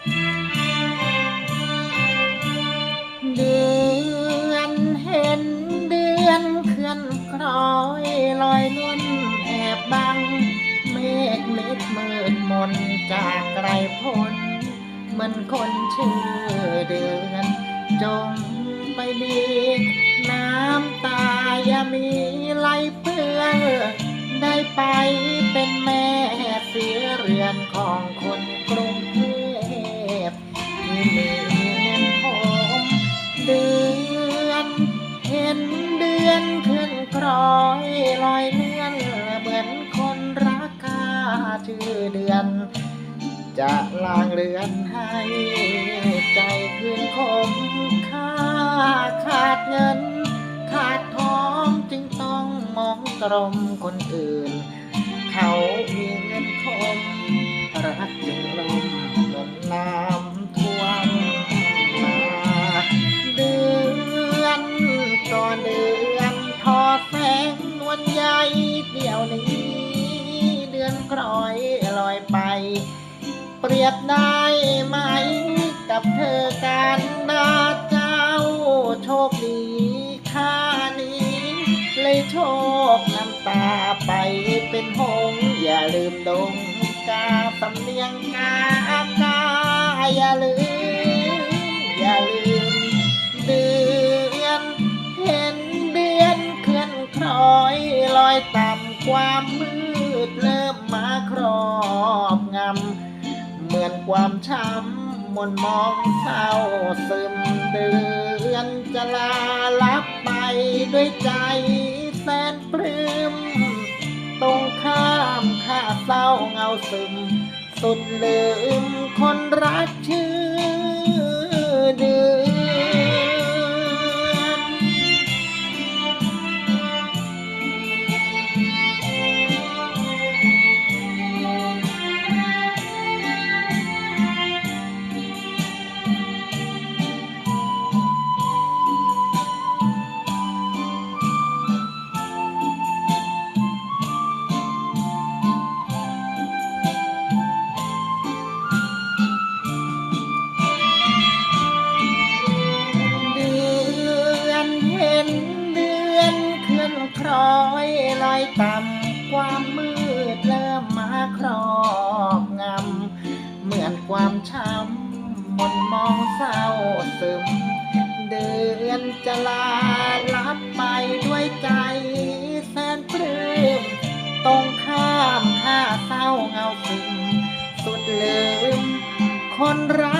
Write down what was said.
เดือนเห็นเดือนเคลื่อนคล้อยลอยนุ่นแอบบัง เมฆเม็ดมืดมนจากไกลพ้นเหมือนคนชื่อเดือนจงไปดีน้ำตาอย่ามีไหลเปื้อได้ไปเป็นแม่เสียเรือนของคนกรุง ชื่อเดือน จะลางเรือนให้ใจคืนคมค่าขาดเงิน ขาดทองจึงต้องมองตรมคนอื่น เดี่ยวนี้ เดือนกลอยลอยไป เปรียบได้ไหม กับเธอการนาเจ้าโชคดีค่านี้ เลยโชคน้ำตาไปเป็นหง อย่าลืมดงกาสำเนียงกากาอย่าลืม อยต่ำความมืดเริ่มมาครอบงำ เหมือนความช้ำมนมองเศร้าซึมเดือนจะลาลับไปด้วยใจแสนปลื้มตรงข้ามข้าเศร้าเงาซึม สุดลืมคนรักชื่ นคล้อยลอยต่ำความมืดเริ่มมาครอบงำ เหมือนความช้ำมนมองเศร้าซึม เดือนจะลาลับไปด้วยใจแสนปลื้มตรงข้ามข้าเศร้าเงาซึมสุดลืมคนรัก